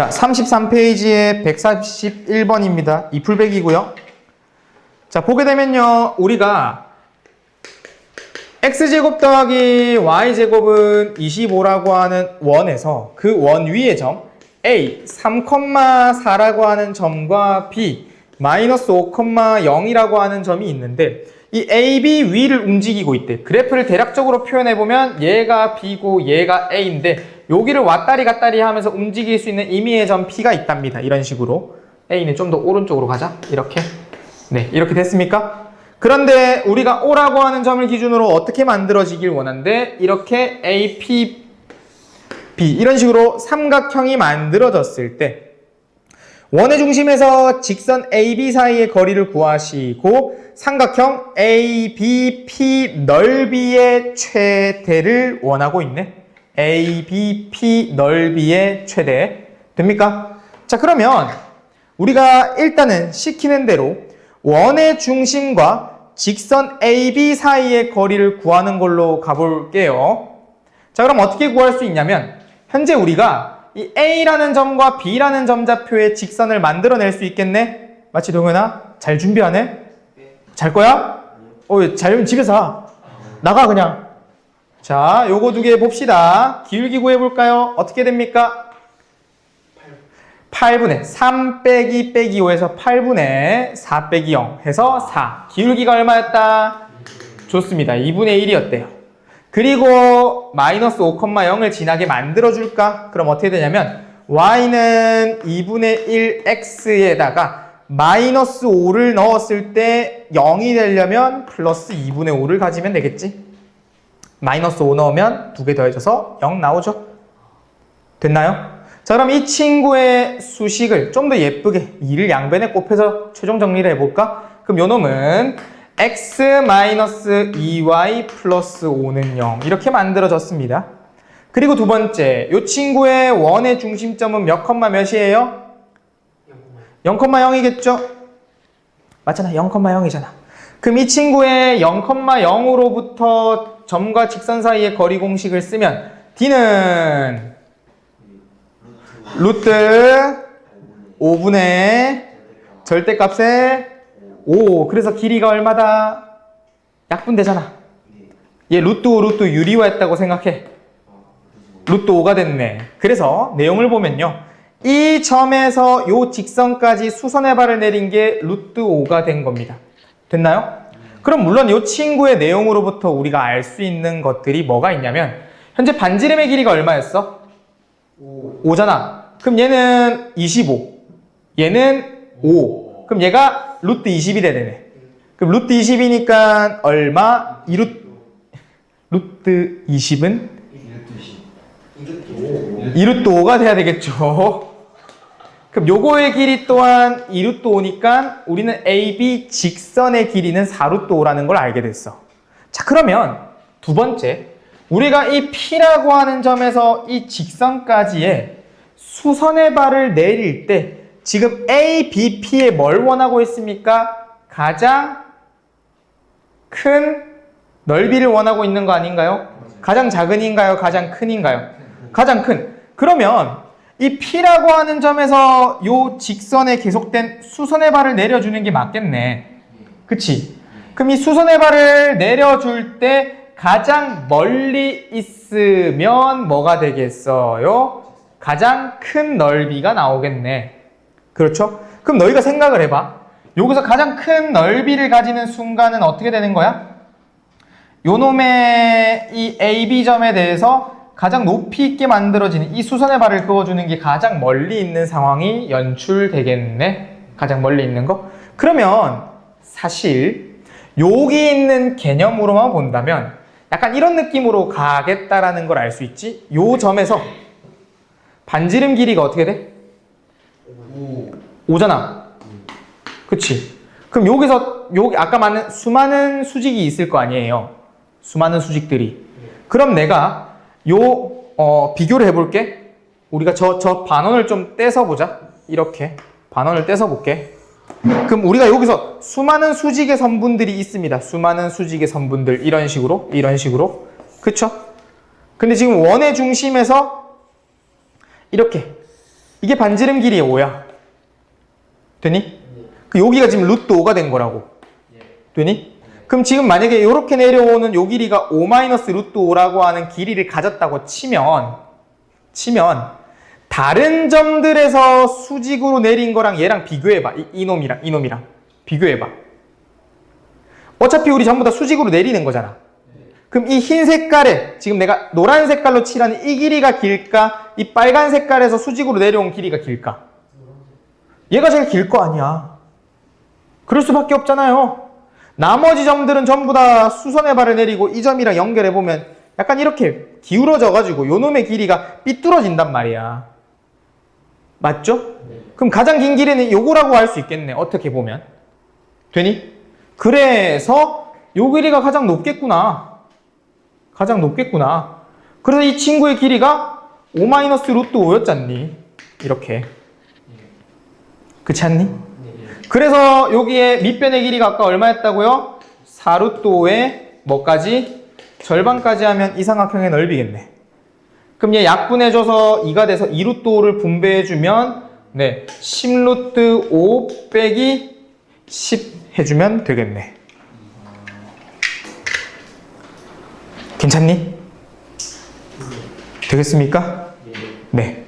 자, 33페이지에 141번입니다. 이 풀백이고요. 자, 보게 되면요. 우리가 x제곱 더하기 y제곱은 25라고 하는 원에서 그 원 위의 점 a 3,4라고 하는 점과 b 마이너스 5,0이라고 하는 점이 있는데 이 a, b 위를 움직이고 있대. 그래프를 대략적으로 표현해 보면 얘가 b고 얘가 a인데 여기를 왔다리 갔다리 하면서 움직일 수 있는 임의의 점 p가 있답니다. 이런 식으로 a는 좀 더 오른쪽으로 가자. 이렇게 네 이렇게 됐습니까? 그런데 우리가 O라고 하는 점을 기준으로 어떻게 만들어지길 원하는데 이렇게 A, P, B 이런 식으로 삼각형이 만들어졌을 때 원의 중심에서 직선 AB 사이의 거리를 구하시고 삼각형 A, B, P 넓이의 최대를 원하고 있네. A, B, P 넓이의 최대 됩니까? 자 그러면 우리가 일단은 시키는 대로 원의 중심과 직선 AB 사이의 거리를 구하는 걸로 가볼게요. 자, 그럼 어떻게 구할 수 있냐면, 현재 우리가 이 A라는 점과 B라는 점좌표의 직선을 만들어낼 수 있겠네? 마치 동현아, 잘 준비하네? 잘 거야? 어, 잘 집에서 하. 나가, 그냥. 자, 요거 두 개 봅시다. 기울기 구해볼까요? 어떻게 됩니까? 8분의 3 빼기 빼기 5에서 8분의 4 빼기 0 해서 4. 기울기가 얼마였다? 좋습니다. 2분의 1이었대요. 그리고 마이너스 5,0을 지나게 만들어줄까? 그럼 어떻게 되냐면 y는 2분의 1x에다가 마이너스 5를 넣었을 때 0이 되려면 플러스 2분의 5를 가지면 되겠지? 마이너스 5 넣으면 두 개 더해져서 0 나오죠? 됐나요? 자 그럼 이 친구의 수식을 좀 더 예쁘게 2를 양변에 곱해서 최종 정리를 해볼까? 그럼 요 놈은 x-2y 플러스 5는 0 이렇게 만들어졌습니다. 그리고 두 번째 요 친구의 원의 중심점은 몇 컴마 몇이에요? 0,0이겠죠? 맞잖아 0,0이잖아. 그럼 이 친구의 0,0으로부터 점과 직선 사이의 거리 공식을 쓰면 d는 루트 5분의 절대값의 5 그래서 길이가 얼마다? 약분 되잖아. 얘 루트 5 루트 유리화 했다고 생각해. 루트 5가 됐네. 그래서 내용을 보면요. 이 점에서 요 직선까지 수선의 발을 내린 게 루트 5가 된 겁니다. 됐나요? 그럼 물론 이 친구의 내용으로부터 우리가 알 수 있는 것들이 뭐가 있냐면 현재 반지름의 길이가 얼마였어? 5 잖아. 그럼 얘는 25. 얘는 5. 그럼 얘가 루트 20이 되네. 그럼 루트 20이니까 얼마? 2루트, 루트 20은 2루트 5가 돼야 되겠죠. 그럼 요거의 길이 또한 2루트 5니까 우리는 AB 직선의 길이는 4루트 5라는 걸 알게 됐어. 자, 그러면 두 번째. 우리가 이 P라고 하는 점에서 이 직선까지의 수선의 발을 내릴 때 지금 A, B, P에 뭘 원하고 있습니까? 가장 큰 넓이를 원하고 있는 거 아닌가요? 가장 작은인가요? 가장 큰인가요? 가장 큰. 그러면 이 P라고 하는 점에서 요 직선에 계속된 수선의 발을 내려주는 게 맞겠네. 그치? 그럼 이 수선의 발을 내려줄 때 가장 멀리 있으면 뭐가 되겠어요? 가장 큰 넓이가 나오겠네. 그렇죠? 그럼 너희가 생각을 해봐. 여기서 가장 큰 넓이를 가지는 순간은 어떻게 되는 거야? 요 놈의 이 AB점에 대해서 가장 높이 있게 만들어지는 이 수선의 발을 그어주는 게 가장 멀리 있는 상황이 연출되겠네. 가장 멀리 있는 거. 그러면 사실 여기 있는 개념으로만 본다면 약간 이런 느낌으로 가겠다라는 걸 알 수 있지? 요 점에서 반지름 길이가 어떻게 돼? 5잖아. 그치? 그럼 여기서 여기 아까 많은 수많은 수직이 있을 거 아니에요. 수많은 수직들이. 그럼 내가 요 어, 비교를 해볼게. 우리가 저 저 반원을 좀 떼서 보자. 이렇게 반원을 떼서 볼게. 그럼 우리가 여기서 수많은 수직의 선분들이 있습니다. 수많은 수직의 선분들 이런 식으로 이런 식으로 그쵸? 근데 지금 원의 중심에서 이렇게 이게 반지름 길이의 5야. 되니? 그 여기가 지금 루트 5가 된 거라고. 되니? 그럼 지금 만약에 이렇게 내려오는 요 길이가 5 마이너스 루트 5라고 하는 길이를 가졌다고 치면 치면 다른 점들에서 수직으로 내린 거랑 얘랑 비교해봐. 이, 이놈이랑 이놈이랑 비교해봐. 어차피 우리 전부 다 수직으로 내리는 거잖아. 그럼 이 흰 색깔에 지금 내가 노란 색깔로 칠하는 이 길이가 길까? 이 빨간 색깔에서 수직으로 내려온 길이가 길까? 얘가 제일 길 거 아니야. 그럴 수밖에 없잖아요. 나머지 점들은 전부 다 수선의 발을 내리고 이 점이랑 연결해 보면 약간 이렇게 기울어져 가지고 요 놈의 길이가 삐뚤어진단 말이야. 맞죠? 그럼 가장 긴 길이는 요거라고 할 수 있겠네. 어떻게 보면. 되니? 그래서 요 길이가 가장 높겠구나. 가장 높겠구나. 그래서 이 친구의 길이가 5 마이너스 루트 5였잖니. 이렇게. 그렇지 않니? 그래서 여기에 밑변의 길이가 아까 얼마였다고요? 4루트 5에 뭐까지? 절반까지 하면 이 삼각형의 넓이겠네. 그럼 얘 약분해줘서 2가 돼서 2루트 5를 분배해주면 네 10루트 5 빼기 10 해주면 되겠네. 괜찮니? 되겠습니까? 네.